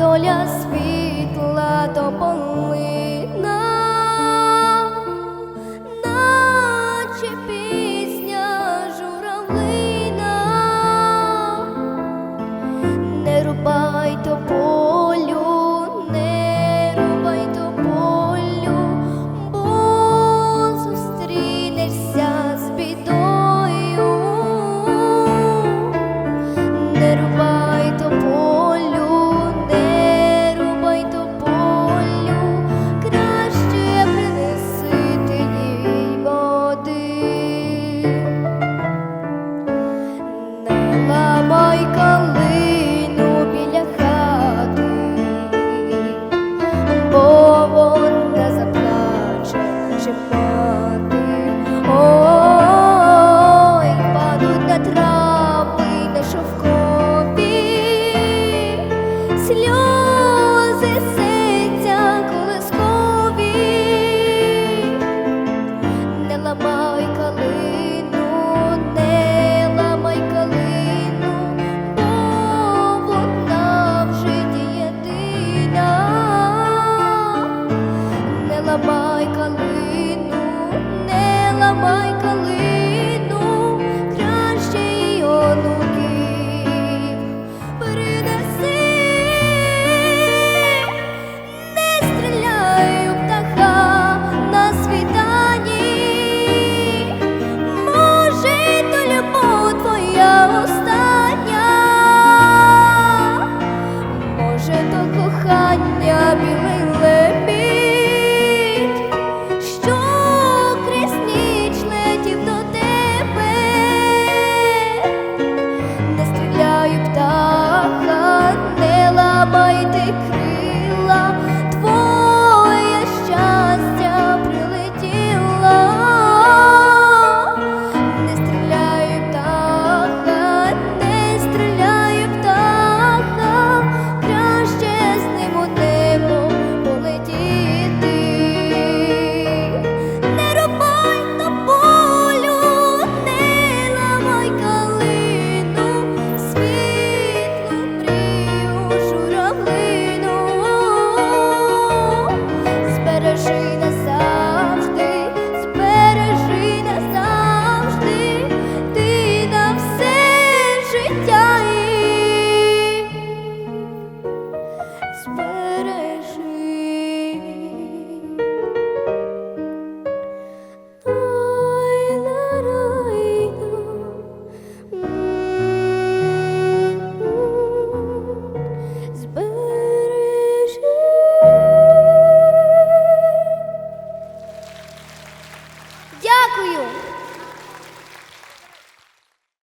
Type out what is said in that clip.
доля світла допомогли. ламай калину, не ламай калину. like